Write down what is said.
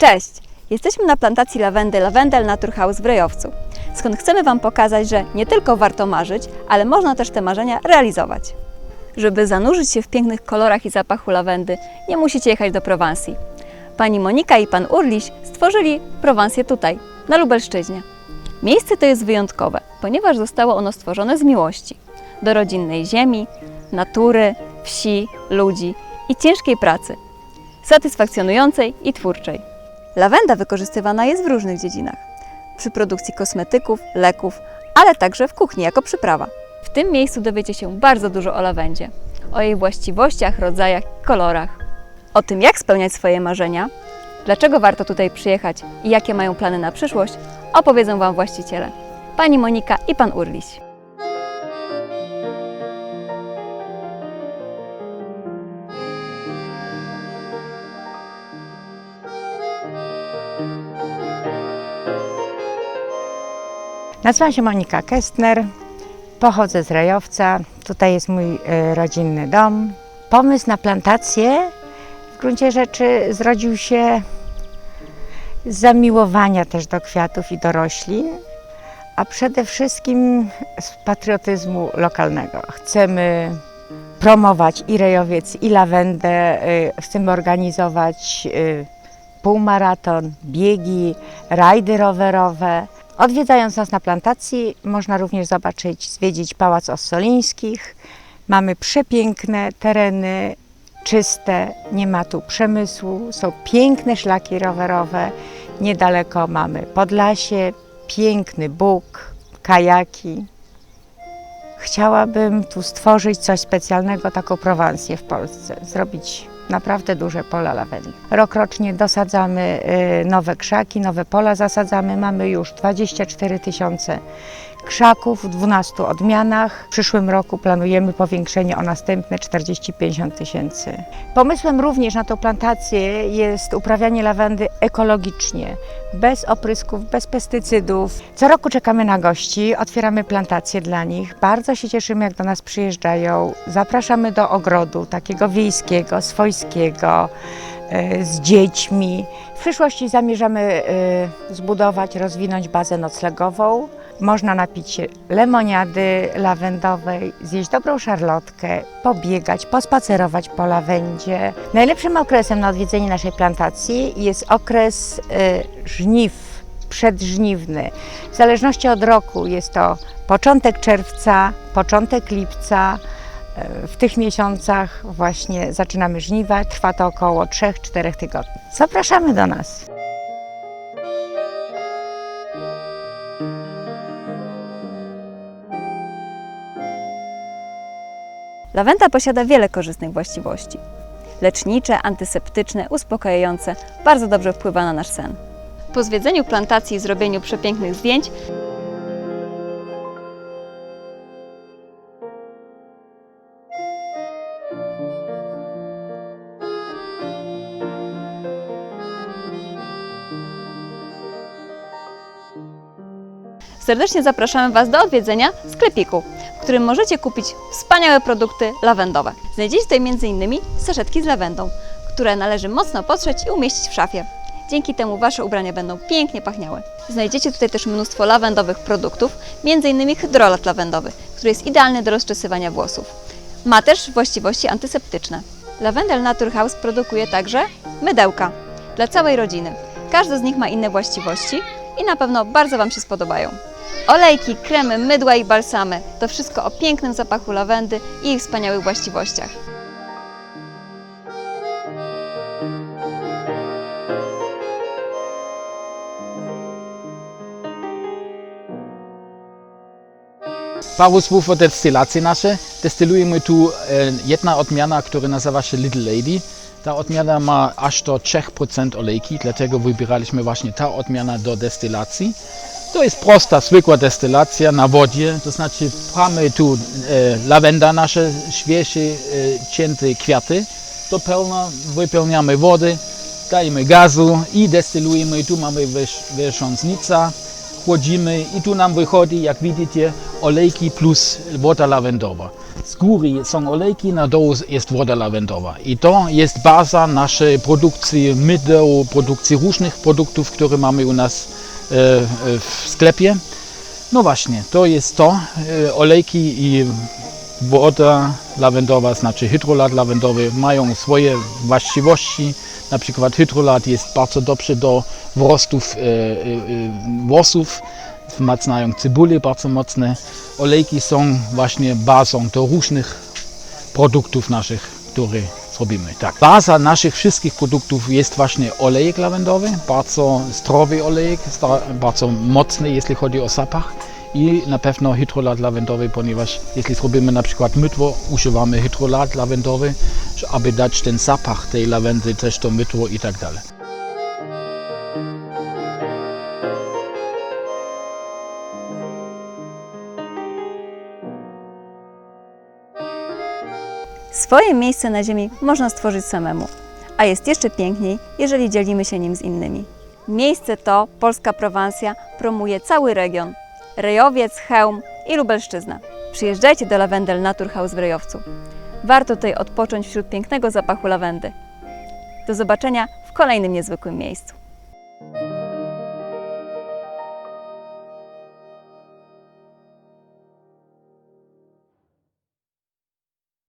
Cześć! Jesteśmy na plantacji lawendy Lavendel Naturhaus w Rejowcu, skąd chcemy Wam pokazać, że nie tylko warto marzyć, ale można też te marzenia realizować. Żeby zanurzyć się w pięknych kolorach i zapachu lawendy, nie musicie jechać do Prowansji. Pani Monika i pan Urliś stworzyli Prowansję tutaj, na Lubelszczyźnie. Miejsce to jest wyjątkowe, ponieważ zostało ono stworzone z miłości do rodzinnej ziemi, natury, wsi, ludzi i ciężkiej pracy, satysfakcjonującej i twórczej. Lawenda wykorzystywana jest w różnych dziedzinach. Przy produkcji kosmetyków, leków, ale także w kuchni jako przyprawa. W tym miejscu dowiecie się bardzo dużo o lawendzie, o jej właściwościach, rodzajach i kolorach. O tym, jak spełniać swoje marzenia, dlaczego warto tutaj przyjechać i jakie mają plany na przyszłość, opowiedzą Wam właściciele. Pani Monika i Pan Urliś. Nazywam się Monika Kestner, pochodzę z Rejowca, tutaj jest mój e, rodzinny dom. Pomysł na plantację w gruncie rzeczy zrodził się z zamiłowania też do kwiatów i do roślin, a przede wszystkim z patriotyzmu lokalnego. Chcemy promować i rejowiec, i lawendę, y, chcemy organizować y, półmaraton, biegi, rajdy rowerowe. Odwiedzając nas na plantacji, można również zobaczyć, zwiedzić Pałac Ossolińskich. Mamy przepiękne tereny, czyste, nie ma tu przemysłu, są piękne szlaki rowerowe. Niedaleko mamy Podlasie, piękny Bóg, kajaki. Chciałabym tu stworzyć coś specjalnego, taką Prowansję w Polsce, zrobić naprawdę duże pola lawendy. Rokrocznie dosadzamy y, nowe krzaki, nowe pola zasadzamy. Mamy już 24 tysiące krzaków w 12 odmianach. W przyszłym roku planujemy powiększenie o następne 40-50 tysięcy. Pomysłem również na tą plantację jest uprawianie lawendy ekologicznie, bez oprysków, bez pestycydów. Co roku czekamy na gości, otwieramy plantacje dla nich. Bardzo się cieszymy, jak do nas przyjeżdżają. Zapraszamy do ogrodu takiego wiejskiego, swojskiego, z dziećmi. W przyszłości zamierzamy e, zbudować, rozwinąć bazę noclegową. Można napić się lemoniady lawendowej, zjeść dobrą szarlotkę, pobiegać, pospacerować po lawendzie. Najlepszym okresem na odwiedzenie naszej plantacji jest okres y, żniw, przedżniwny. W zależności od roku jest to początek czerwca, początek lipca. Y, W tych miesiącach właśnie zaczynamy żniwa, trwa to około 3-4 tygodni. Zapraszamy do nas. Lawenda posiada wiele korzystnych właściwości. Lecznicze, antyseptyczne, uspokajające, bardzo dobrze wpływa na nasz sen. Po zwiedzeniu plantacji i zrobieniu przepięknych zdjęć, serdecznie zapraszamy Was do odwiedzenia sklepiku, w którym możecie kupić wspaniałe produkty lawendowe. Znajdziecie tutaj m.in. saszetki z lawendą, które należy mocno potrzeć i umieścić w szafie. Dzięki temu Wasze ubrania będą pięknie pachniały. Znajdziecie tutaj też mnóstwo lawendowych produktów, m.in. hydrolat lawendowy, który jest idealny do rozczesywania włosów. Ma też właściwości antyseptyczne. Lavendel Naturhaus produkuje także mydełka dla całej rodziny. Każdy z nich ma inne właściwości i na pewno bardzo Wam się spodobają. Olejki, kremy, mydła i balsamy to wszystko o pięknym zapachu lawendy i jej wspaniałych właściwościach. Paru słów o destylacji nasze. Destylujemy tu e, jedna odmiana, która nazywa się Little Lady. Ta odmiana ma aż do 3% olejki, dlatego wybieraliśmy właśnie ta odmiana do destylacji. To jest prosta, zwykła destylacja na wodzie, to znaczy pchamy tu e, lawenda, nasze świeże, cięte kwiaty do pełna, wypełniamy wody, dajemy gazu i destylujemy. Tu mamy wyrządnica, chłodzimy i tu nam wychodzi, jak widzicie, olejki plus woda lawendowa. Z góry są olejki, na dół jest woda lawendowa. I to jest baza naszej produkcji mydeł, produkcji różnych produktów, które mamy u nas w sklepie. No właśnie, to jest to. E, Olejki i woda lawendowa, znaczy hydrolat lawendowy mają swoje właściwości. Na przykład hydrolat jest bardzo dobry do wrostów e, e, e, włosów, wzmacniają cebulę bardzo mocne. Olejki są właśnie bazą do różnych produktów naszych, które Tak. Baza naszych wszystkich produktów jest właśnie olejek lawendowy, bardzo zdrowy olejek, bardzo mocny, jeśli chodzi o zapach i na pewno hydrolat lawendowy, ponieważ jeśli zrobimy na przykład mydło, używamy hydrolat lawendowy, aby dać ten zapach tej lawendy też do mydło i tak dalej. Swoje miejsce na ziemi można stworzyć samemu, a jest jeszcze piękniej, jeżeli dzielimy się nim z innymi. Miejsce to, Polska Prowansja, promuje cały region. Rejowiec, Chełm i Lubelszczyzna. Przyjeżdżajcie do Lavendel Naturhaus w Rejowcu. Warto tutaj odpocząć wśród pięknego zapachu lawendy. Do zobaczenia w kolejnym niezwykłym miejscu.